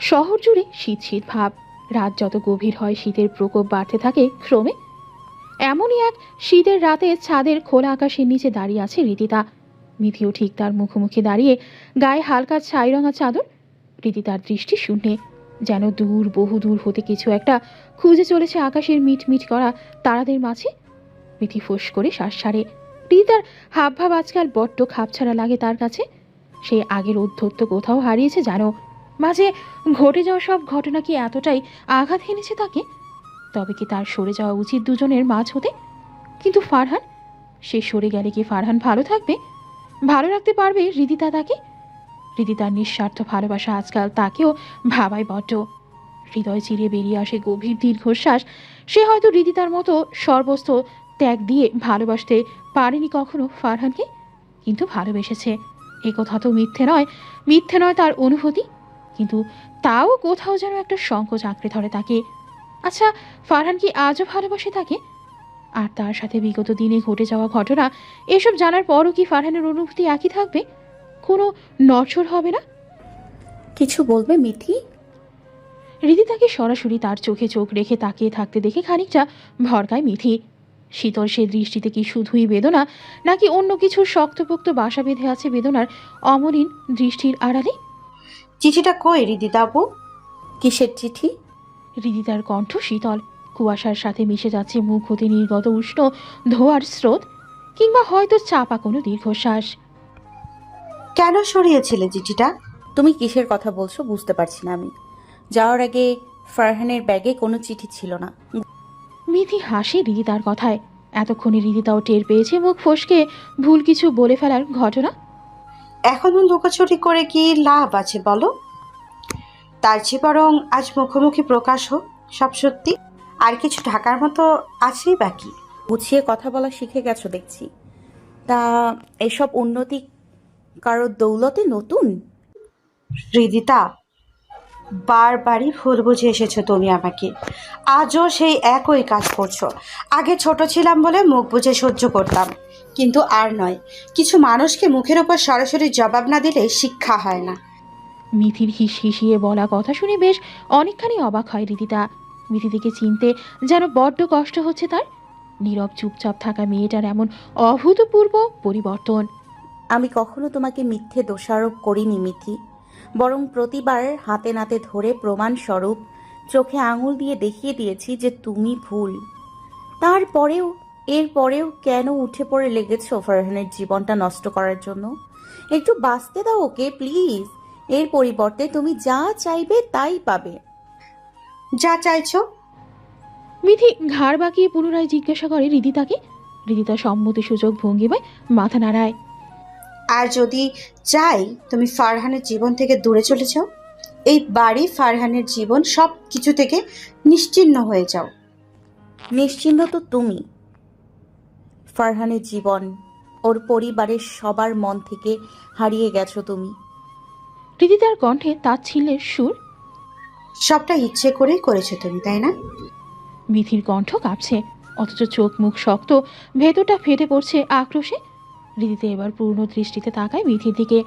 শহর জুড়ে শীত শীত ভাব। রাত যত গভীর হয়, শীতের প্রকোপ বাড়তে থাকে ক্রমে। এমনই এক শীতের রাতে ছাদের খোলা আকাশের নিচে দাঁড়িয়ে আছে রীতিতা। মিথিও ঠিক তার মুখোমুখি দাঁড়িয়ে গায়ে হালকা ছাই রঙা চাদর। রীতিতার দৃষ্টি শূন্যে, যেন দূর বহু দূর হতে কিছু একটা খুঁজে চলেছে আকাশের মিট মিট করা তারাদের মাঝে। মিথি ফোঁস করে শ্বাস সারে রীতিতার হাব ভাব আজকাল বড্ড খাপছাড়া লাগে তার কাছে। সে আগের অধ্যত্ত কোথাও হারিয়েছে জানো মাঝে ঘটে যাওয়া সব ঘটনা কি এতটাই আঘাত হেনেছে তাকে? তবে কি তার সরে যাওয়া উচিত দুজনের মাঝ হতে? কিন্তু ফারহান, সে সরে গেলে কি ফারহান ভালো থাকবে? ভালো রাখতে পারবে হৃদিতা তাকে? হৃদিতার নিঃস্বার্থ ভালোবাসা আজকাল তাকেও ভাবায় বড্ড। হৃদয় চিরে বেরিয়ে আসে গভীর দীর্ঘশ্বাস। সে হয়তো হৃদিতার মতো সর্বস্ত ত্যাগ দিয়ে ভালোবাসতে পারেনি কখনো ফারহানকে, কিন্তু ভালোবেসেছে। এ কথা তো মিথ্যে নয়। মিথ্যে নয় তার অনুভূতি। কিন্তু তাও কোথাও যেন একটা সংকোচ আঁকড়ে ধরে তাকে। আচ্ছা ফারহান কি আজও ভালোবাসে তাকে? আর তার সাথে বিগত দিনে ঘটে যাওয়া ঘটনা এসব জানার পরও কি ফারহানের অনুভূতি একই থাকবে? কোনো নড়ছড় হবে না? কিছু বলবে মিথি? রীতি তাকে সরাসরি তার চোখে চোখ রেখে তাকিয়ে থাকতে দেখে খানিকটা ভরকায় মিথি। শীতল সে দৃষ্টিতে কি শুধুই বেদনা নাকি অন্য কিছুর শক্তপোক্ত বাসা বেঁধে আছে বেদনার অমলিন দৃষ্টির আড়ালে? চিঠিটা কই রিদিতাবু? কিসের চিঠি? হৃদিতার কণ্ঠ শীতল। কুয়াশার সাথে মিশে যাচ্ছে মুখ হতে নির্গত উষ্ণ ধোয়ার স্রোত কিংবা হয়তো চাপা কোনো দীর্ঘশ্বাস। কেন সরিয়েছিলে চিঠিটা? তুমি কিসের কথা বলছো বুঝতে পারছি না আমি। যাওয়ার আগে ফারহানের ব্যাগে কোনো চিঠি ছিল না। মিথি হাসে হৃদিতার কথায়। এতক্ষণে হৃদিতাও টের পেয়েছে মুখ ফসকে। ভুল কিছু বলে ফেলার ঘটনা এখনও লুকোচুরি করে কি লাভ আছে বলো? তার চেয়ে বরং আজ মুখোমুখি প্রকাশ হোক সব সত্যি। আর কিছু ঢাকার মতো আছেই বাকি গুছিয়ে কথা বলা শিখে গেছো দেখছি। তা এসব উন্নতি কারোর দৌলতে নতুন? হৃদিতা বারবারই ভুল বুঝে এসেছ তুমি আমাকে। আজও সেই একই কাজ করছ। আগে ছোট ছিলাম বলে মুখ বুঝে সহ্য করতাম কিন্তু আর নয়। কিছু মানুষকে মুখের ওপর সরাসরি জবাব না দিলে শিক্ষা হয় না। মিথির হিস হিসিয়ে বলা কথা শুনে বেশ অনেকখানি অবাক হয় রীতিতা মিথিদিকে চিনতে যেন বড্ড কষ্ট হচ্ছে তার। নীরব চুপচাপ থাকা মেয়েটার এমন অভূতপূর্ব পরিবর্তন। আমি কখনো তোমাকে মিথ্যে দোষারোপ করিনি মিথি। বরং প্রতিবার হাতে নাতে ধরে প্রমাণস্বরূপ চোখে আঙুল দিয়ে দেখিয়ে দিয়েছি যে তুমি ভুল। তারপরেও এরপরেও কেন উঠে পড়ে লেগেছো ফারহানের জীবনটা নষ্ট করার জন্য? একটু বাঁচতে দাও ওকে প্লিজ। এর পরিবর্তে তুমি যা চাইবে তাই পাবে। যা চাইছো? মিথি ঘাড় বাঁকিয়ে পুনরায় জিজ্ঞাসা করে হৃদিতা সম্মতি সুযোগ ভঙ্গিমায় মাথা নাড়ায়। আর যদি চাই তুমি ফারহানের জীবন থেকে দূরে চলে যাও এই বাড়ি ফারহানের জীবন সব কিছু থেকে নিশ্চিন্ন হয়ে যাও। নিশ্চিন্ত তো তুমি। ফারহানের জীবন ওর পরিবারের সবার মন থেকে হারিয়ে গেছো তুমি। হৃদিতার কণ্ঠে তাচ্ছিল্যের সুর? সবটা ইচ্ছে করেই করেছ তুমি তাই না? মিথির কণ্ঠ কাঁপছে অথচ চোখ মুখ শক্ত ভেতরটা ফেটে পড়ছে আক্রোশে। রীতিতে এবার পূর্ণ দৃষ্টিতে তাকায় মিথির দিকে।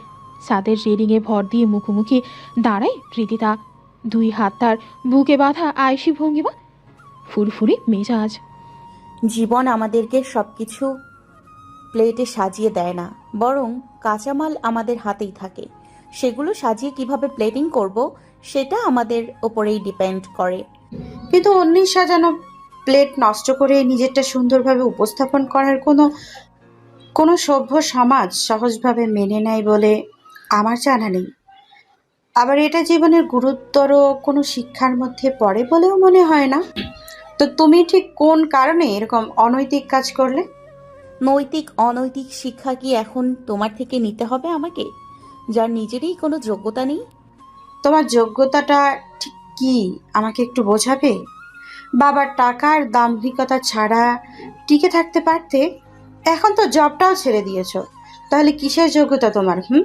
ছাদের রেলিংয়ে ভর দিয়ে মুখোমুখি দাঁড়ায় রীতিতা দুই হাত তার বুকে বাঁধা আয়সী ভঙ্গিমা। ফুরফুরি মেজাজ। জীবন আমাদেরকে সবকিছু প্লেটে সাজিয়ে দেয় না বরং কাঁচামাল আমাদের হাতেই থাকে। সেগুলো সাজিয়ে কীভাবে প্লেটিং করব সেটা আমাদের ওপরেই ডিপেন্ড করে। কিন্তু অন্যের সাজানো প্লেট নষ্ট করে নিজেরটা সুন্দরভাবে উপস্থাপন করার কোনো কোনো সভ্য সমাজ সহজভাবে মেনে নেয় বলে আমার জানা নেই। আবার এটা জীবনের গুরুতর কোনো শিক্ষার মধ্যে পড়ে বলেও মনে হয় না। তো তুমি ঠিক কোন কারণে এরকম অনৈতিক কাজ করলে? নৈতিক অনৈতিক শিক্ষা কি এখন তোমার থেকে নিতে হবে আমাকে? যার নিজেরই কোনো যোগ্যতা নেই? তোমার যোগ্যতাটা ঠিক কি? আমাকে একটু বোঝাবে? বাবার টাকার দাম্ভিকতা ছাড়া টিকে থাকতে পারতে এখন তো জবটাও ছেড়ে দিয়েছ। তাহলে কিসের যোগ্যতা তোমার হুম?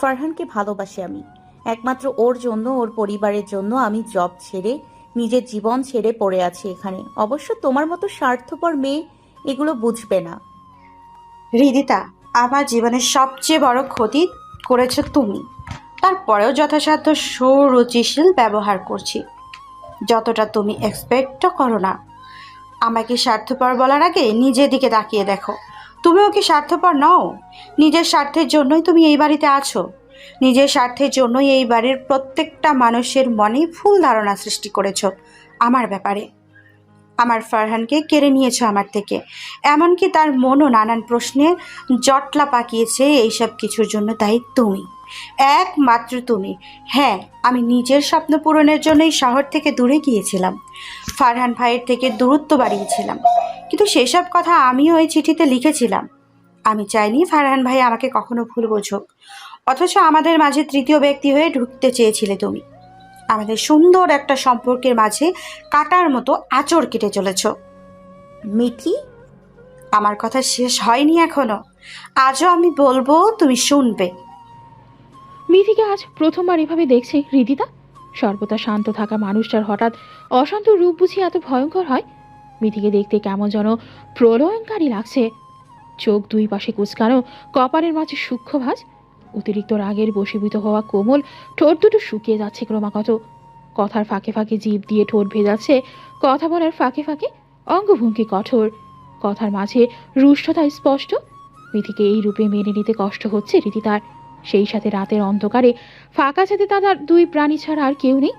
ফারহানকে ভালোবাসি আমি। একমাত্র ওর জন্য ওর পরিবারের জন্য আমি জব ছেড়ে নিজের জীবন ছেড়ে পড়ে আছি এখানে। অবশ্য তোমার মতো স্বার্থপর মেয়ে এগুলো বুঝবে না। হৃদিতা আমার জীবনের সবচেয়ে বড় ক্ষতি করেছ তুমি। তারপরেও যথাসাধ্য সুরুচিশীল ব্যবহার করছি। যতটা তুমি এক্সপেক্টও করো না। আমাকে স্বার্থপর বলার আগে নিজের দিকে তাকিয়ে দেখো। তুমিও কি স্বার্থপর নও? নিজের স্বার্থের জন্যই তুমি এই বাড়িতে আছো। নিজের স্বার্থের জন্যই এই বাড়ির প্রত্যেকটা মানুষের মনে ভুল ধারণা সৃষ্টি করেছ, আমার ব্যাপারে। আমার ফারহানকে কেড়ে নিয়েছো আমার থেকে। এমনকি তার মনও নানান প্রশ্নে জটলা পাকিয়েছে এইসব কিছুর জন্য, তাই তুমি। একমাত্র তুমি। হ্যাঁ আমি নিজের স্বপ্ন পূরণের জন্যই শহর থেকে দূরে গিয়েছিলাম। ফারহান ভাইয়ের থেকে দূরত্ব বাড়িয়েছিলাম। কিন্তু সেসব কথা আমিও ওই চিঠিতে লিখেছিলাম। আমি চাইনি ফারহান ভাই আমাকে কখনো ভুল বোঝুক। অথচ আমাদের মাঝে তৃতীয় ব্যক্তি হয়ে ঢুকতে চেয়েছিলে তুমি। আমাদের সুন্দর একটা সম্পর্কের মাঝে কাটার মতো আচর কেটে চলেছ। মিথি আমার কথা শেষ হয়নি এখনও। আজও আমি বলব তুমি শুনবে। মিথিকে আজ প্রথমবার এভাবে দেখছে হৃদিতা সর্বদা শান্ত থাকা মানুষটার হঠাৎ অশান্ত রূপ বুঝি এত ভয়ঙ্কর হয়? মিথিকে দেখতে কেমন যেন প্রলয়ঙ্কারী লাগছে। চোখ দুই পাশে কুচকানো, কপালের মাঝে সূক্ষ্ম ভাঁজ। অতিরিক্ত রাগের বশীভূত হওয়া কোমল ঠোঁট দুটো শুকিয়ে যাচ্ছে ক্রমাগত। কথার ফাঁকে ফাঁকে জিভ দিয়ে ঠোঁট ভেজাচ্ছে, কথা বলার ফাঁকে ফাঁকে অঙ্গভঙ্গি কঠোর। কথার মাঝে রুষ্টতা স্পষ্ট। মিথিকে এই রূপে মেনে নিতে কষ্ট হচ্ছে রীতি তার। সেই সাথে রাতের অন্ধকারে ফাঁকা ছাদে তার দুই প্রাণী ছাড়া আর কেউ নেই।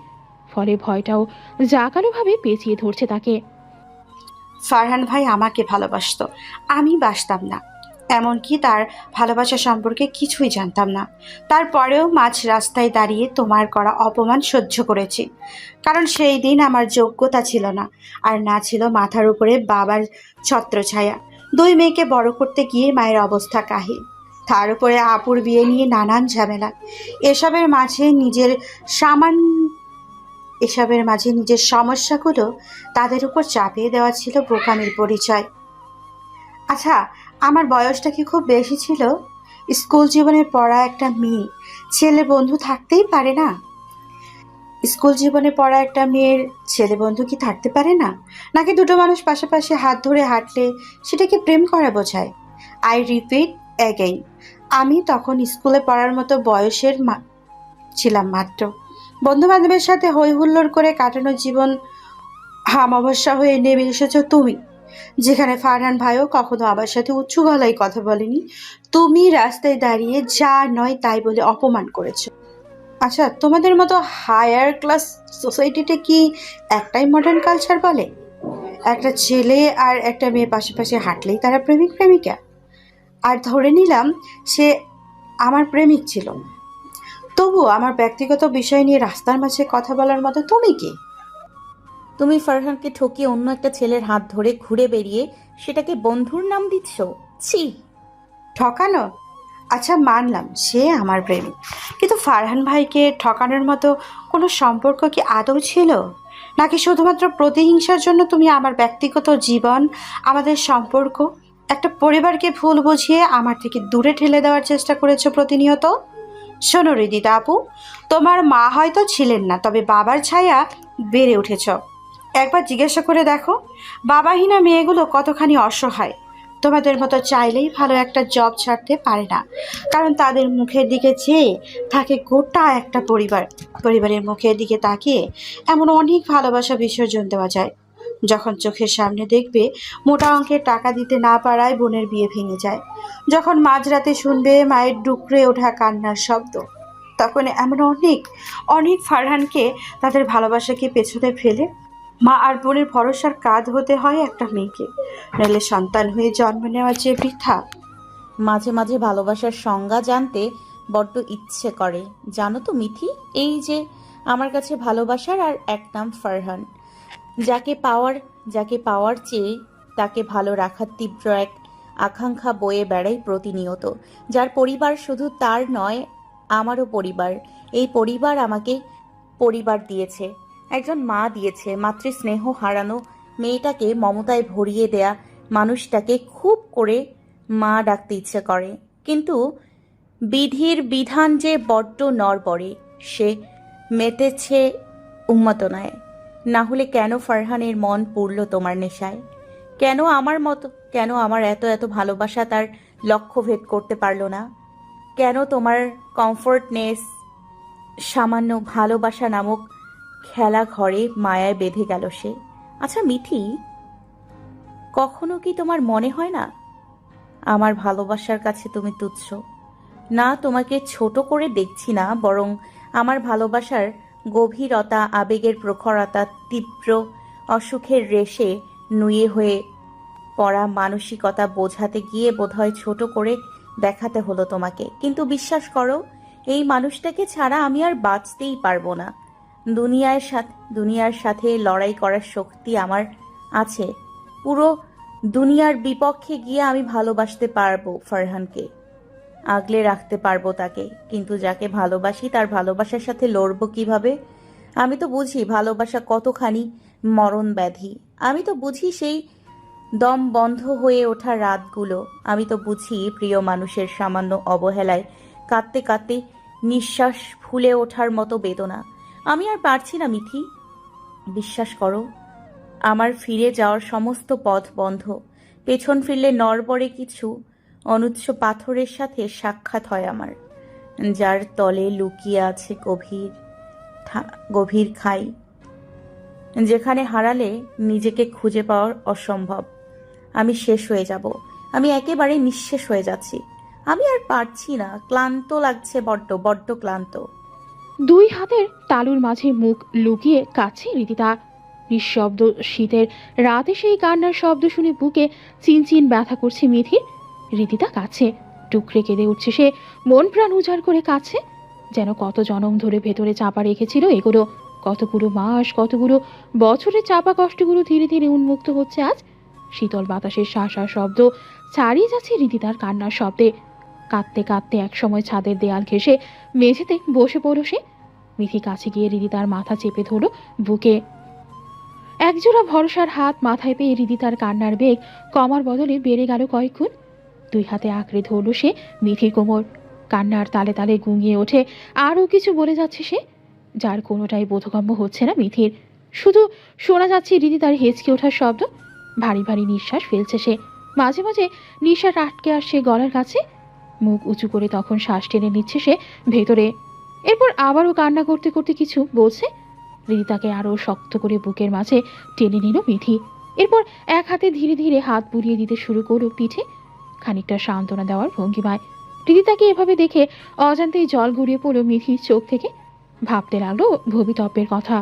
ফলে ভয়টাও জাকালোভাবে পেঁচিয়ে ধরছে তাকে। ফারহান ভাই আমাকে ভালোবাসতো। আমি বাসতাম না। এমনকি তার ভালোবাসা সম্পর্কে কিছুই জানতাম না। তারপরেও মাঝ রাস্তায় দাঁড়িয়ে তোমার করা অপমান সহ্য করেছি। কারণ সেই দিন আমার যোগ্যতা ছিল না, আর না ছিল মাথার উপরে বাবার ছত্রছায়া। দুই মেয়েকে বড় করতে গিয়ে মায়ের অবস্থা কাহিল। তার উপরে আপুর বিয়ে নিয়ে নানান ঝামেলা। এসবের মাঝে নিজের সামান্য এসবের মাঝে নিজের সমস্যাগুলো তাদের উপর চাপিয়ে দেওয়া ছিল বোকামির পরিচয়। আচ্ছা আমার বয়সটা কি খুব বেশি ছিল? স্কুল জীবনে পড়া একটা মেয়ে, ছেলে বন্ধু থাকতেই পারে না। স্কুল জীবনে পড়া একটা মেয়ের ছেলে বন্ধু কি থাকতে পারে না? নাকি দুটো মানুষ পাশাপাশি হাত ধরে হাঁটলে সেটাকে প্রেম করা বোঝায়? আই রিপিট অ্যাগেইন আমি তখন স্কুলে পড়ার মতো বয়সের মা- ছিলাম মাত্র। বন্ধু বান্ধবের সাথে হই হুল্লোড় করে কাটানো জীবন হামাবস্যা হয়ে নেমে এসেছ তুমি। যেখানে ফারহান ভাইও কখনো আমার সাথে উঁচু গলায় কথা বলেনি। তুমি রাস্তায় দাঁড়িয়ে যা নয় তাই বলে অপমান করেছ। আচ্ছা তোমাদের মতো হায়ার ক্লাস সোসাইটিতে কি একটাই মডার্ন কালচার বলে? একটা ছেলে আর একটা মেয়ে পাশাপাশি হাঁটলেই তারা প্রেমিক প্রেমিকা আর ধরে নিলাম সে আমার প্রেমিক ছিল। তবু আমার ব্যক্তিগত বিষয় নিয়ে রাস্তার মাঝে কথা বলার মতো তুমি কি? তুমি ফারহানকে ঠকিয়ে অন্য একটা ছেলের হাত ধরে ঘুরে বেরিয়ে সেটাকে বন্ধুর নাম দিচ্ছ? ছি। ঠকানো? আচ্ছা মানলাম সে আমার প্রেমিক। কিন্তু ফারহান ভাইকে ঠকানোর মতো কোনো সম্পর্ক কি আদৌ ছিল? নাকি শুধুমাত্র প্রতিহিংসার জন্য তুমি আমার ব্যক্তিগত জীবন আমাদের সম্পর্ক একটা পরিবারকে ভুল বুঝিয়ে আমার থেকে দূরে ঠেলে দেওয়ার চেষ্টা করেছ প্রতিনিয়ত? শোনো রিদিতা আপু, তোমার মা হয়তো ছিলেন না, তবে বাবার ছায়া বেড়ে উঠেছ। একবার জিজ্ঞাসা করে দেখো, বাবাহীনা মেয়েগুলো কতখানি অসহায়। তোমাদের মতো চাইলেই ভালো একটা জব ছাড়তে পারে না, কারণ তাদের মুখের দিকে চেয়ে থাকে গোটা একটা পরিবার। পরিবারের মুখের দিকে তাকিয়ে এমন অনেক ভালোবাসা বিসর্জন দেওয়া যায়। যখন চোখের সামনে দেখবে মোটা অঙ্কের টাকা দিতে না পারায় বোনের বিয়ে ভেঙে যায়। যখন মাঝরাতে শুনবে মায়ের ডুকরে ওঠা কান্নার শব্দ, তখন এমন অনেক অনেক ফারহানকে তাদের ভালোবাসাকে পেছনে ফেলে। মা আর বোনের ভরসার কাঁধ হতে হয় একটা মেয়েকে। নইলে সন্তান হয়ে জন্ম নেওয়া যে বৃথা। মাঝে মাঝে ভালোবাসার সংজ্ঞা জানতে বড্ড ইচ্ছে করে। জানো তো মিথি, এই যে আমার কাছে ভালোবাসার আর এক নাম ফারহান। যাকে পাওয়ার যাকে পাওয়ার চেয়ে তাকে ভালো রাখার তীব্র এক আকাঙ্ক্ষা বয়ে বেড়াই প্রতিনিয়ত। যার পরিবার শুধু তার নয়, আমারও পরিবার। এই পরিবার আমাকে পরিবার দিয়েছে। একজন মা দিয়েছে, মাতৃস্নেহ হারানো মেয়েটাকে মমতায় ভরিয়ে দেয়া মানুষটাকে খুব করে মা ডাকতে ইচ্ছে করে। কিন্তু বিধির বিধান যে বড্ড নড়বড়ে, সে মেতেছে উন্মতনায় না হলে কেন ফারহানের মন পড়ল তোমার নেশায়? কেন আমার মতো কেন আমার এত এত ভালোবাসা তার লক্ষ্য ভেদ করতে পারল না? কেন তোমার কমফোর্টনেস সামান্য ভালোবাসা নামক খেলা ঘরে মায়ায় বেঁধে গেল সে? আচ্ছা মিথি কখনো কি তোমার মনে হয় না? আমার ভালোবাসার কাছে তুমি তুচ্ছ। না, তোমাকে ছোট করে দেখছি না, বরং আমার ভালোবাসার গভীরতা, আবেগের প্রখরতা, তীব্র অসুখের রেশে নুয়ে হয়ে পড়া মানসিকতা বোঝাতে গিয়ে বোধহয় ছোট করে দেখাতে হলো তোমাকে। কিন্তু বিশ্বাস করো, এই মানুষটাকে ছাড়া আমি আর বাঁচতেই পারব না। দুনিয়ার সাথে দুনিয়ার সাথে লড়াই করার শক্তি আমার আছে। পুরো দুনিয়ার বিপক্ষে গিয়ে আমি ভালোবাসতে পারব ফারহানকে। আগলে রাখতে পারব তাকে। কিন্তু যাকে ভালোবাসি, তার ভালোবাসার সাথে লড়বো কীভাবে? আমি তো বুঝি ভালোবাসা কতখানি মরণ ব্যাধি আমি তো বুঝি সেই দম বন্ধ হয়ে ওঠা রাতগুলো। আমি তো বুঝি প্রিয় মানুষের সামান্য অবহেলায় কাঁদতে কাঁদতে নিঃশ্বাস ফুলে ওঠার মতো বেদনা। আমি আর পারছি না, মিথি। বিশ্বাস করো, আমার ফিরে যাওয়ার সমস্ত পথ বন্ধ। পেছন ফিরলে নরবরে কিছু অনুচ্চ পাথরের সাথে সাক্ষাৎ হয় আমার, যার তলে লুকিয়ে আছে গভীর গভীর খাই, যেখানে হারালে নিজেকে খুঁজে পাওয়ার অসম্ভব। আমি শেষ হয়ে যাব। আমি একেবারে নিঃশেষ হয়ে যাচ্ছি। আমি আর পারছি না। ক্লান্ত লাগছে বড্ড বড্ড ক্লান্ত। দুই হাতের তালুর মাঝে মুখ লুকিয়ে কাছে রীতিতা নিঃশব্দ শীতের রাতে সেই কান্নার শব্দ শুনে বুকে চিনচিন ব্যথা করছে মিথির। রীতিতা কাছে। টুকরে কেঁদে উঠছে সে। মন প্রাণ উজাড় করে কাছে। যেন কত জনম ধরে ভেতরে চাপা রেখেছিল এগুলো। কতগুলো মাস কতগুলো বছরের চাপা কষ্টগুলো ধীরে ধীরে উন্মুক্ত হচ্ছে আজ। শীতল বাতাসের শাসা শব্দ ছাড়িয়ে যাচ্ছে রীতিতার কান্নার শব্দে। কাঁদতে কাঁদতে একসময় ছাদের দেয়াল ঘেঁষে মেঝেতে বসে পড়ল সে। মিথি কাছে গিয়ে রিদি তার মাথা চেপে ধরল বুকে। একজোড়া ভরসার হাত মাথায় পেয়ে রিদি তার কান্নার বেগ কমার বদলে বেড়ে গেল কয়েকগুণ। দুই হাতে আঁকড়ে ধরল সে মিথির কোমর। কান্নার তালে তালে গুঙিয়ে ওঠে। আরও কিছু বলে যাচ্ছে সে? যার কোনোটাই বোধগম্য হচ্ছে না মিথির শুধু শোনা যাচ্ছে রিদি তার হেঁচকে ওঠার শব্দ। ভারী ভারী নিঃশ্বাস ফেলছে সে। মাঝে মাঝে নিঃশ্বাস আটকে আসছে গলার কাছে। মুখ উঁচু করে তখন শ্বাস টেনে নিচ্ছে সে ভেতরে। এরপর আবারও কান্না করতে করতে কিছু বলছে। দিদি তাকে আরও শক্ত করে বুকের মাঝে টেনে নিল মিথি এরপর এক হাতে ধীরে ধীরে হাত বুলিয়ে দিতে শুরু করল পিঠে। খানিকটা সান্ত্বনা দেওয়ার ভঙ্গিমায়। দিদি তাকে এভাবে দেখে অজান্তেই জল গড়িয়ে পড়ল মিথির চোখ থেকে। ভাবতে লাগল ভবিতব্যের কথা।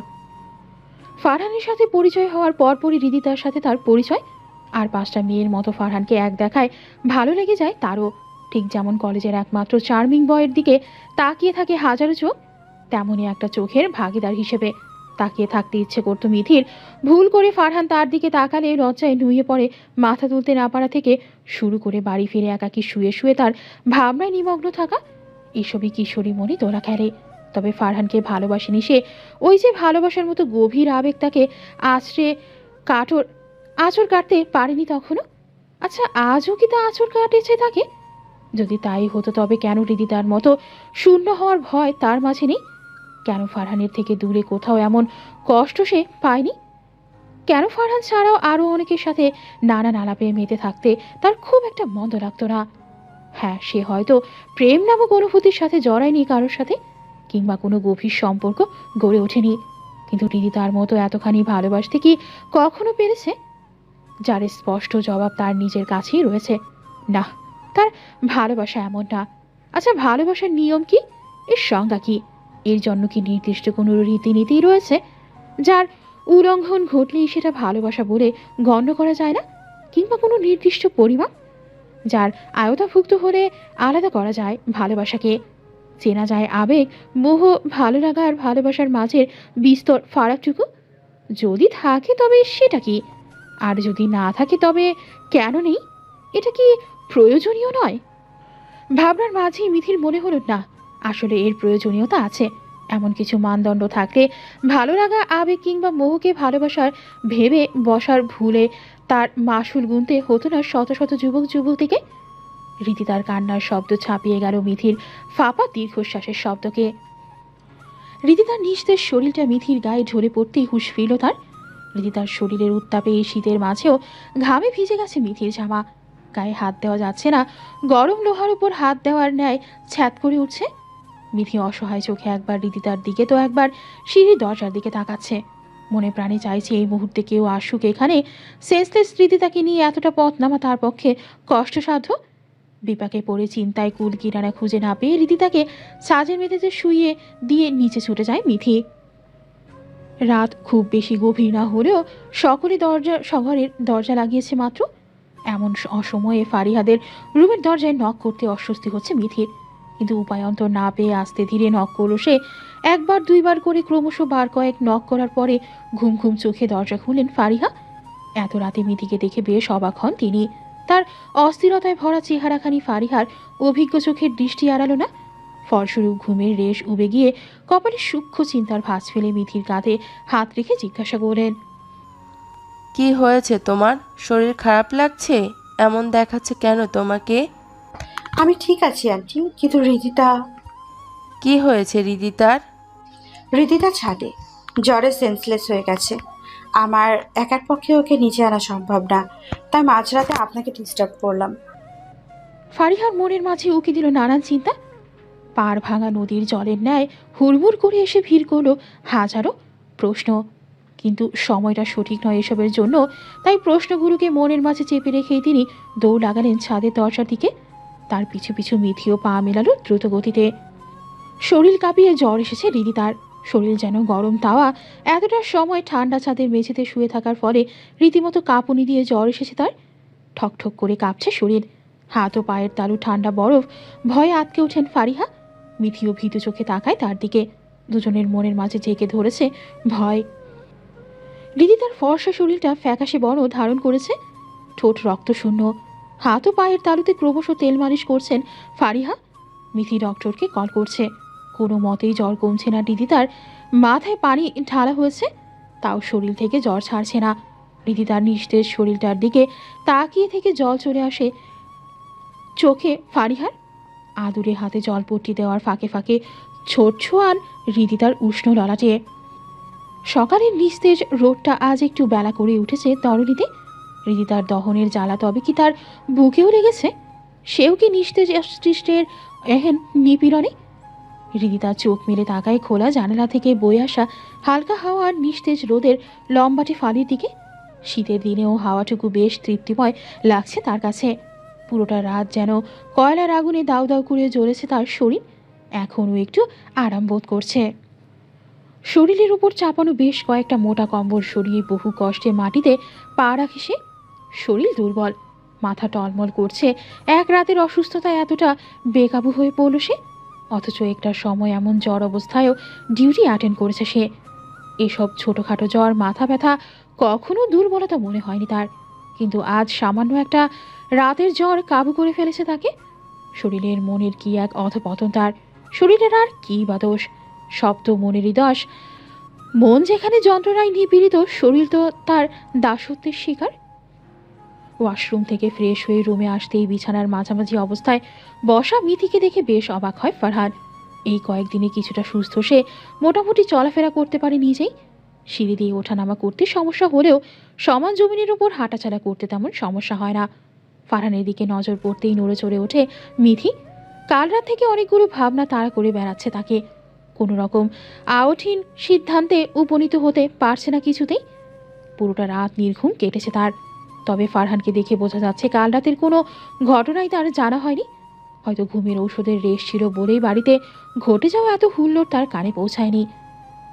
ফারহানের সাথে পরিচয় হওয়ার পরপরই রিদিতার সাথে তার পরিচয়। আর পাঁচটা মেয়ের মতো ফারহানকে এক দেখায় ভালো লেগে যায় তারও। ঠিক যেমন কলেজের একমাত্র চার্মিং বয়ের দিকে তাকিয়ে থাকে হাজারো চোখ, তেমনই একটা চোখের ভাগিদার হিসেবে। তাকিয়ে থাকতে ইচ্ছে করতো মিথির। ভুল করে ফারহান তার দিকে তাকালে লজ্জায় নুয়ে পড়ে, মাথা তুলতে না পারা থেকে শুরু করে বাড়ি ফিরে একাকি শুয়ে শুয়ে তার ভাবনায় নিমগ্ন থাকা এসবই কিশোরী মনে তোলা খেলে। তবে ফারহানকে ভালোবাসেনি সে। ওই যে ভালোবাসার মতো গভীর আবেগ তাকে আছড়ে কাঠর আঁচড় কাটতে পারেনি তখনও। আচ্ছা আজও কি তা আঁচড় কাটেছে তাকে? যদি তাই হতো তবে কেন দিদি তার মতো শূন্য হওয়ার ভয় তার মাঝে নেই? কেন ফারহানের থেকে দূরে কোথাও এমন কষ্ট সে পায়নি? কেন ফারহান ছাড়াও আরও অনেকের সাথে নানা নালাপে মেতে থাকতে তার খুব একটা মন্দ লাগতো না? হ্যাঁ সে হয়তো প্রেম নামক অনুভূতির সাথে জড়ায়নি কারোর সাথে, কিংবা কোনো গভীর সম্পর্ক গড়ে ওঠেনি। কিন্তু দিদি তার মতো এতখানি ভালোবাসতে কি কখনো পেরেছে? যার স্পষ্ট জবাব তার নিজের কাছেই রয়েছে। না, তার ভালোবাসা এমন না। আচ্ছা ভালোবাসার নিয়ম কি? এর সংজ্ঞা কি? এর জন্য কি নির্দিষ্ট কোনো রীতিনীতি রয়েছে? যার উল্লঙ্ঘন ঘটলেই সেটা ভালোবাসা বলে গণ্য করা যায় না? কিংবা কোনো নির্দিষ্ট পরিমাপ যার আয়তাভুক্ত হলে আলাদা করা যায় ভালোবাসাকে। চেনা যায় আবেগ, মোহ, ভালো লাগা আর ভালোবাসার মাঝের বিস্তর ফারাকটুকু? যদি থাকে তবে সেটা কি? আর যদি না থাকে তবে কেন নেই? এটা কি প্রয়োজনীয় নয়? ভাবনার মাঝেই মিথির মনে হলো, না আসলে এর প্রয়োজনীয়তা আছে। এমন কিছু মানদণ্ড থাকলে ভালো লাগা আবেগ কিংবা মোহকে ভালোবাসার ভেবে বসার ভুলে তার মাসুল গুনতে হতো না শত শত যুবক যুবতীকে। রীতি তার কান্নার শব্দ ছাপিয়ে গেল মিথির ফাঁপা দীর্ঘশ্বাসের শব্দকে। রীতি তার নিস্তেজ শরীরটা মিথির গায়ে ঝরে পড়তেই হুশ ফিরল তার। রীতি তার শরীরের উত্তাপে এই শীতের মাঝেও ঘামে ভিজে গেছে মিথির জামা। গায়ে হাত দেওয়া যাচ্ছে না। গরম লোহার উপর হাত দেওয়ার ন্যায় ছ্যাত করে উঠছে। মিথি অসহায় চোখে একবার রীতিতার দিকে তো একবার সিঁড়ির দরজার দিকে তাকাচ্ছে। মনে প্রাণে চাইছে এই মুহূর্তে কেউ আসুক এখানে। সেন্সলেস রীতিতাকে নিয়ে এতটা পথ নামা তার পক্ষে কষ্টসাধ্য। বিপাকে পড়ে চিন্তায় কুল কিরানা খুঁজে না পেয়ে রীতিতাকে সাজের মেঝেতে শুইয়ে দিয়ে নিচে ছুটে যায় মিথি রাত খুব বেশি গভীর না হলেও সকলে দরজা, শহরের দরজা লাগিয়েছে মাত্র। এমন অসময়ে ফারিহাদের রুমের দরজায় নখ করতে অস্বস্তি হচ্ছে মিথির কিন্তু উপায়ন্তর না পেয়ে আস্তে ধীরে নক করল সে। একবার, দুইবার করে ক্রমশ বার কয়েক নক করার পরে ঘুম ঘুম চোখে দরজা খুললেন ফারিহা। এত রাতে মিথিকে দেখে বেশ অবাক হন তিনি। তার অস্থিরতায় ভরা চেহারাখানি ফারিহার অভিজ্ঞ চোখের দৃষ্টি এড়ালো না। ফলস্বরূপ ঘুমের রেশ উবে গিয়ে কপালে সূক্ষ্ম চিন্তার ভাঁজ ফেলে মিথির কাঁধে হাত রেখে জিজ্ঞাসা করলেন, কি হয়েছে তোমার? শরীর খারাপ লাগছে? এমন দেখাচ্ছে কেন তোমাকে? আমি ঠিক আছি আন্টি কিন্তু রিদিতা কি হয়েছে রিদিতার রিদিতা ছাদে জ্বরে সেন্সলেস হয়ে গেছে। আমার একার পক্ষে ওকে নিচে আনা সম্ভব না তাই মাঝরাতে আপনাকে ডিস্টার্ব করলাম। ফারিহার মনের মাঝে উকি দিল নানান চিন্তা। পার ভাঙা নদীর জলের ন্যায় হুড়মুড় করে এসে ভিড় করল হাজারো প্রশ্ন। কিন্তু সময়টা সঠিক নয় এসবের জন্য তাই প্রশ্নগুলোকে মনের মাঝে চেপে রেখেই তিনি দৌড় লাগালেন ছাদের দরজার দিকে। তার পিছু পিছু মিথিও পা মেলালো দ্রুত গতিতে শরীর কাঁপিয়ে জ্বর এসেছে রিদি তার। শরীর যেন গরম তাওয়া, এতটা সময় ঠান্ডা ছাদের মেঝেতে শুয়ে থাকার ফলে রীতিমতো কাঁপুনি দিয়ে জ্বর এসেছে তার। ঠকঠক করে কাঁপছে শরীর। হাত ও পায়ের তালু ঠান্ডা বরফ, ভয়ে আটকে ওঠেন ফারিহা। মিথিও ভীতু চোখে তাকায় তার দিকে। দুজনের মনের মাঝে জেঁকে ধরেছে ভয়। দিদি তার ফর্সা শরীরটা ফ্যাকাশে বড় ধারণ করেছে। ঠোঁট রক্তশূন্য হাত ও পায়ের তালুতে ক্রমশ তেল মালিশ করছেন ফারিহা। মিথি ডক্টরকে কল করছে। কোনো মতেই জ্বর কমছে না দিদি তার মাথায় পানি ঢালা হয়েছে, তাও শরীর থেকে জ্বর ছাড়ছে না। দিদি তার নিস্তেজ শরীরটার দিকে তাকিয়ে থেকে জল চলে আসে চোখে ফারিহার। আদুরে হাতে জলপট্টি দেওয়ার ফাঁকে ফাঁকে ছোট ছোয়ান তার উষ্ণ ললাটে। সকালের নিস্তেজ রোদটা আজ একটু বেলা করে উঠেছে তরলিতে রীতি তার দহনের জ্বালা তবে কি তার বুকেও লেগেছে? সেও কি নিস্তেজ সৃষ্টের এহেন নিপীড়নে? রীতি চোখ মেলে তাকায় খোলা জানালা থেকে বয়ে আসা হালকা হাওয়া আর নিস্তেজ রোদের লম্বাটে ফালির দিকে। শীতের দিনেও হাওয়াটুকু বেশ তৃপ্তিময় লাগছে তার কাছে। পুরোটা রাত যেন কয়লার আগুনে দাউ দাউ করে জ্বলেছে তার শরীর। এখনও একটু আরাম বোধ করছে। শরীরের উপর চাপানো বেশ কয়েকটা মোটা কম্বল সরিয়ে বহু কষ্টে মাটিতে পা রাখে সে। শরীর দুর্বল। মাথা টলমল করছে। এক রাতের অসুস্থতায় এতটা বেকাবু হয়ে পড়ল সে। অথচ একটা সময় এমন জ্বর অবস্থায়ও ডিউটি অ্যাটেন্ড করেছে সে। এসব ছোটোখাটো জ্বর, মাথা ব্যথা কখনো দুর্বলতা মনে হয়নি তার। কিন্তু আজ সামান্য একটা রাতের জ্বর কাবু করে ফেলেছে তাকে। শরীরের মনের কি এক অধপতন তার। শরীরের আর কি বা দোষ? সব তো মনেরই দোষ মন যেখানে যন্ত্রণায় নিপীড়িত, শরীর তো তার দাসত্বের শিকার। ওয়াশরুম থেকে ফ্রেশ হয়ে রুমে আসতেই বিছানার মাঝামাঝি অবস্থায় বসা মিথিকে দেখে বেশ অবাক হয় ফারহান। এই কয়েকদিনে কিছুটা সুস্থ সে মোটামুটি চলাফেরা করতে পারে নিজেই। সিঁড়ি দিয়ে ওঠানামা করতে সমস্যা হলেও সমান জমিনের উপর হাঁটাচালা করতে তেমন সমস্যা হয় না। ফারহানের দিকে নজর পড়তেই নড়ে চড়ে ওঠে মিথি। কাল রাত থেকে অনেকগুলো ভাবনা তাড়া করে বেড়াচ্ছে তাকে। কোনো রকম আউটহীন সিদ্ধান্তে উপনীত হতে পারছে না কিছুতেই। পুরোটা রাত নির্ঘুম কেটেছে তার। তবে ফারহানকে দেখে বোঝা যাচ্ছে কাল রাতের কোনো ঘটনাই তার জানা হয়নি। হয়তো ঘুমের ঔষধের রেশ ছিল বলেই বাড়িতে ঘটে যাওয়া এত হুল্লোড় তার কানে পৌঁছায়নি।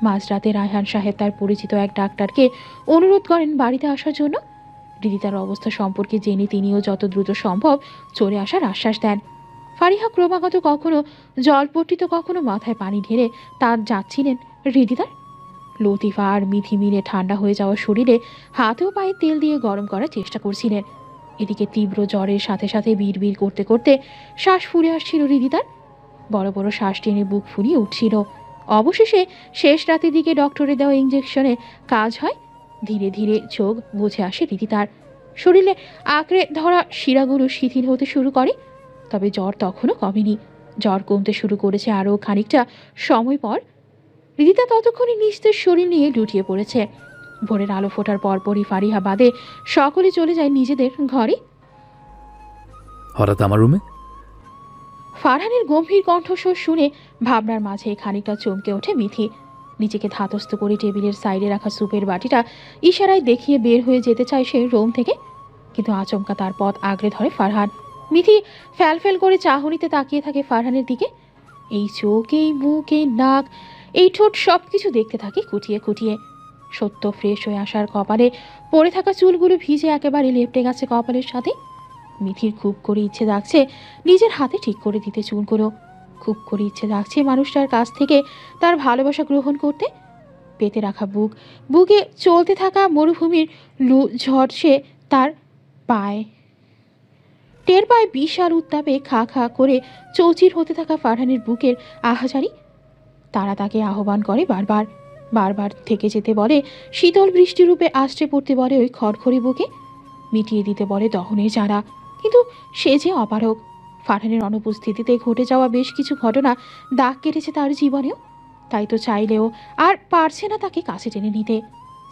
মাঝরাতে রায়হান সাহেব তার পরিচিত এক ডাক্তারকে অনুরোধ করেন বাড়িতে আসার জন্য। দিদি তার অবস্থা সম্পর্কে জেনে তিনিও যত দ্রুত সম্ভব চলে আসার আশ্বাস দেন। ফারিহা ক্রমাগত কখনো জলপট্টি তো কখনো মাথায় পানি ঢেলে তার যাচ্ছিলেন। হৃদিতার লতিফা আর মিথি মিলে ঠান্ডা হয়ে যাওয়া শরীরে হাতেও পায়ে তেল দিয়ে গরম করার চেষ্টা করছিলেন। এদিকে তীব্র জ্বরের সাথে সাথে বিড় করতে করতে শ্বাস ফুলে আসছিল হৃদিতার বড় বড় শ্বাস টেনে বুক ফুলিয়ে উঠছিল। অবশেষে শেষ রাতের দিকে ডক্টরে দেওয়া ইঞ্জেকশনে কাজ হয়। ধীরে ধীরে চোখ বুঝে আসে রীতি তার শরীরে আঁকড়ে ধরা শিরাগুলো শিথিল হতে শুরু করে, তবে জ্বর তখনও কমেনি। জ্বর কমতে শুরু করেছে আরও খানিকটা সময় পর। রিদিতা ততক্ষণে নিস্তেজ শরীর নিয়ে লুটিয়ে পড়েছে। ভোরের আলো ফোটার পরপরই ফারিহা বাদে সকলে চলে যায় নিজেদের ঘরে। হঠাৎ আমার রুমে? ফারহানের গম্ভীর কণ্ঠস্বর শুনে ভাবনার মাঝে খানিকটা চমকে ওঠে মিথি। নিজেকে ধাতস্থ করে টেবিলের সাইডে রাখা স্যুপের বাটিটা ইশারায় দেখিয়ে বের হয়ে যেতে চায় সে রোম থেকে। কিন্তু আচমকা তার পথ আগলে ধরে ফারহান। মিথি ফ্যালফেল করে চাহনিতে তাকিয়ে থাকে ফারহানের দিকে। এই চোখ এই মুখ এই নাক এই ঠোঁট সব কিছু দেখতে থাকে কুটিয়ে কুটিয়ে। সত্য ফ্রেশ হয়ে আসার কপালে পড়ে থাকা চুলগুলো ভিজে একেবারে লেপটে গেছে কপালের সাথে। মিথির খুব করে ইচ্ছে ডাকছে নিজের হাতে ঠিক করে দিতে চুলগুলো। খুব করে ইচ্ছে ডাকছে মানুষটার কাছ থেকে তার ভালোবাসা গ্রহণ করতে। পেতে রাখা বুক, বুকে চলতে থাকা মরুভূমির লু ঝড়ছে তার পায়। টের পায় বিশাল উত্তাপে খা খা করে চৌচির হতে থাকা ফারহানের বুকের আহাজারি তারা তাকে আহ্বান করে বারবার। বারবার থেকে যেতে বলে, শীতল বৃষ্টিরূপে আষ্টে পড়তে বলে ওই খড়খড়ি বুকে। মিটিয়ে দিতে বলে দহনের যারা। কিন্তু সে যে অপারক ফারহানের অনুপস্থিতিতে ঘটে যাওয়া বেশ কিছু ঘটনা দাগ কেটেছে তার জীবনেও। তাই তো চাইলেও আর পারছে না তাকে কাছে টেনে নিতে।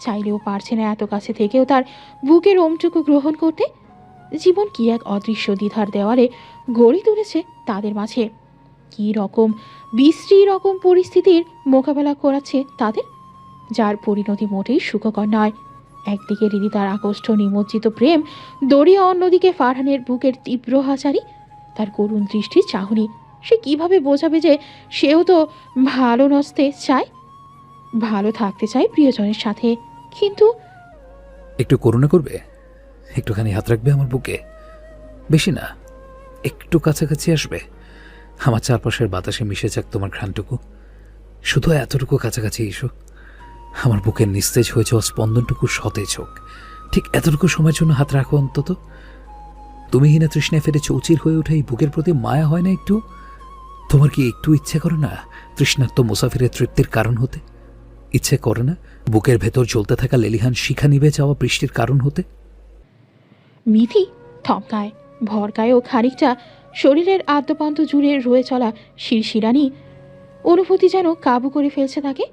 চাইলেও পারছে না এত কাছে থেকেও তার বুকের ওমটুকু গ্রহণ করতে। জীবন কি এক অদৃশ্য দ্বিধার দেওয়ালে গড়ে তুলেছে তাদের মাঝে। কী রকম বিশ্রী রকম পরিস্থিতির মোকাবেলা করাচ্ছে তাদের? যার পরিণতি মোটেই সুখকর নয়। একদিকে রীতি তার আকষ্ট নিমজ্জিত প্রেম, দড়িয়া অন্যদিকে ফারহানের বুকের তীব্র হাচারি তার করুণ দৃষ্টির চাহনি। সে কীভাবে বোঝাবে যে সেও তো ভালো নসতে চায়? ভালো থাকতে চায় প্রিয়জনের সাথে, কিন্তু একটু করুণা করবে? একটুখানি হাত রাখবে আমার বুকে? বেশি না, একটু কাছাকাছি আসবে? আমার চারপাশের বাতাসে মিশে যাক তোমার ঘ্রাণটুকু। শুধু এতটুকু কাছাকাছি এসো। আমার বুকের নিস্তেজ হয়ে যাওয়া স্পন্দনটুকু সতেজ হোক। ঠিক এতটুকু সময়ের জন্য হাত রাখো অন্তত। তুমি হিনা তৃষ্ণায় ফেরে চৌচির হয়ে ওঠে, এই বুকের প্রতি মায়া হয় না একটু? তোমার কি একটু ইচ্ছে করে না তৃষ্ণার্ত মুসাফিরের তৃপ্তির কারণ হতে? ইচ্ছে করে না বুকের ভেতর জ্বলতে থাকা লেলিহান শিখা নিভে যাওয়া বৃষ্টির কারণ হতে? মিথি থমকায় ভরকায়ও খানিকটা শরীরের আদ্যপান্ত জুড়ে রয়ে চলা শিরশিরানি অনুভূতি যেন কাবু করে ফেলছে তাকে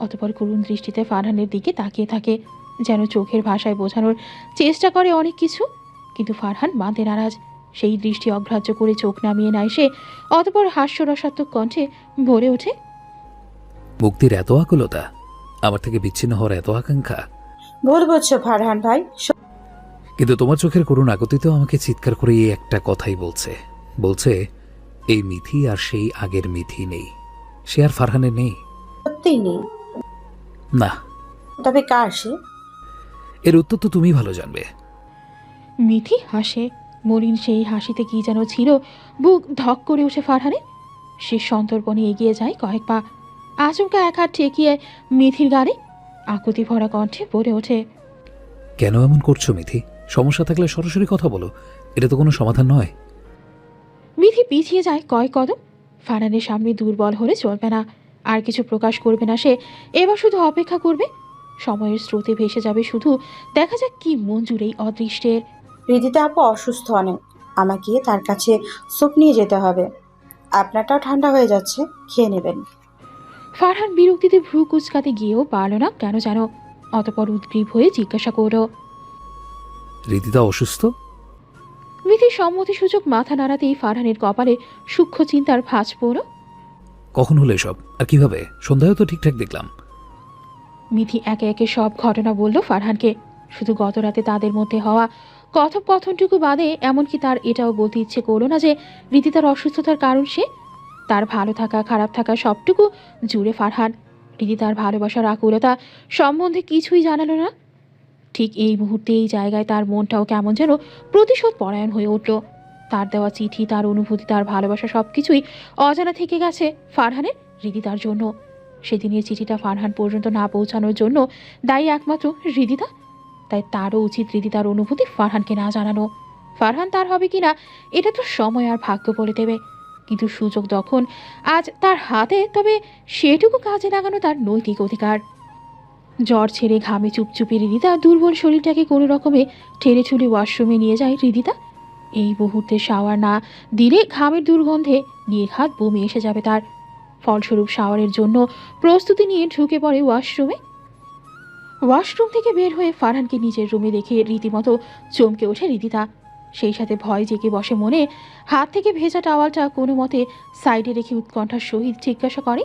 অতপর করুণ দৃষ্টিতে ফারহানের দিকে তাকিয়ে থাকে যেন চোখের ভাষায় বোঝানোর চেষ্টা করে অনেক কিছু কিন্তু ফারহান বাঁধে নারাজ। সেই দৃষ্টি অগ্রাহ্য করে চোখ নামিয়ে নেয় সে অতপর হাস্যরসাত্মক কণ্ঠে ভরে ওঠে মুক্তির এত আকুলতা আমার থেকে বিচ্ছিন্ন হওয়ার এত আকাঙ্ক্ষা। ভুল বুঝছ ফারহান ভাই কিন্তু তোমার চোখের করুণ আগতিতেও আমাকে চিৎকার করে এই একটা কথাই বলছে। বলছে এই মিথি আর সেই আগের মিথি নেই। সে আর ফারহানের নেই? সত্যিই নেই। না। তবে কার সে? এর উত্তর তো তুমি ভালো জানবে। মিথি হাসে। মরিন সেই হাসিতে কি যেন ছিল বুক ধক করে উঠে ফারহানে। সে সন্তর্পণে এগিয়ে যায় কয়েক পা। আচমকা এক হাত ঠেকিয়ে মিথির গাড়ি আকুতি ভরা কণ্ঠে পড়ে ওঠে কেন এমন করছ মিথি? সমস্যা থাকলে সরাসরি কথা বলো। এটা তো কোনো সমাধান নয়। মিথি পিছিয়ে যায় কয়েক কদম। ফারহানের সামনে দুর্বল হলে চলবে না। আর কিছু প্রকাশ করবে না সে। এবার শুধু অপেক্ষা করবে। সময়ের স্রোতে ভেসে যাবে শুধু। দেখা যাক কি মঞ্জুর এই অদৃষ্টের। হৃদিতা আপু অসুস্থ অনেক। আমাকে তার কাছে স্যুপ নিয়ে যেতে হবে। আপনারটাও ঠান্ডা হয়ে যাচ্ছে খেয়ে নেবেন। ফারহান বিরক্তিতে ভ্রু কুচকাতে গিয়েও পারল না কেন যেন অতপর উদ্গ্রীব হয়ে জিজ্ঞাসা করল রীতিতা অসুস্থ? মিথি সম্মতিসূচক মাথা নাড়াতেই ফারহানের কপালে সূক্ষ্ম চিন্তার ভাঁজ পড়ল। কখন হলো এসব? আর কীভাবে? সন্ধ্যায় তো ঠিকঠাক দেখলাম। মিথি একে একে সব ঘটনা বলল ফারহানকে। শুধু গত রাতে তাদের মধ্যে হওয়া কথোপকথনটুকু বাদে এমনকি তার এটাও বলতে ইচ্ছে করল না যে রীতি তার অসুস্থতার কারণ সে। তার ভালো থাকা খারাপ থাকা সবটুকু জুড়ে ফারহান। রীতি তার ভালোবাসার আকুলতা সম্বন্ধে কিছুই জানালো না। ঠিক এই মুহূর্তে এই জায়গায় তার মনটাও কেমন যেন প্রতিশোধ পরায়ণ হয়ে উঠল। তার দেওয়া চিঠি, তার অনুভূতি, তার ভালোবাসা সব কিছুই অজানা থেকে গেছে ফারহানের হৃদিতার জন্য। সেদিনের চিঠিটা ফারহান পর্যন্ত না পৌঁছানোর জন্য দায়ী একমাত্র হৃদিতা। তাই তারও উচিত হৃদিতার অনুভূতি ফারহানকে না জানানো। ফারহান তার হবে কিনা, এটা তো সময় আর ভাগ্য বলে দেবে। কিন্তু সুযোগ তখন আজ তার হাতে, তবে সেটুকু কাজে লাগানো তার নৈতিক অধিকার। জ্বর ছেড়ে ঘামে চুপচুপে হৃদিতা দুর্বল শরীরটাকে কোনো রকমে ঠেলে ঠুলে ওয়াশরুমে নিয়ে যায় রিদিতা। এই মুহূর্তে শাওয়ার না দিলে ঘামের দুর্গন্ধে নির্ঘাত বমি এসে যাবে তার। ফলস্বরূপ শাওয়ারের জন্য প্রস্তুতি নিয়ে ঢুকে পড়ে ওয়াশরুমে ওয়াশরুম থেকে বের হয়ে ফারহানকে নিজের রুমে দেখে রীতিমতো চমকে ওঠে রিদিতা। সেই সাথে ভয় জেগে বসে মনে, হাত থেকে ভেজা টাওয়ালটা কোনো মতে সাইডে রেখে উৎকণ্ঠার সহিত জিজ্ঞাসা করে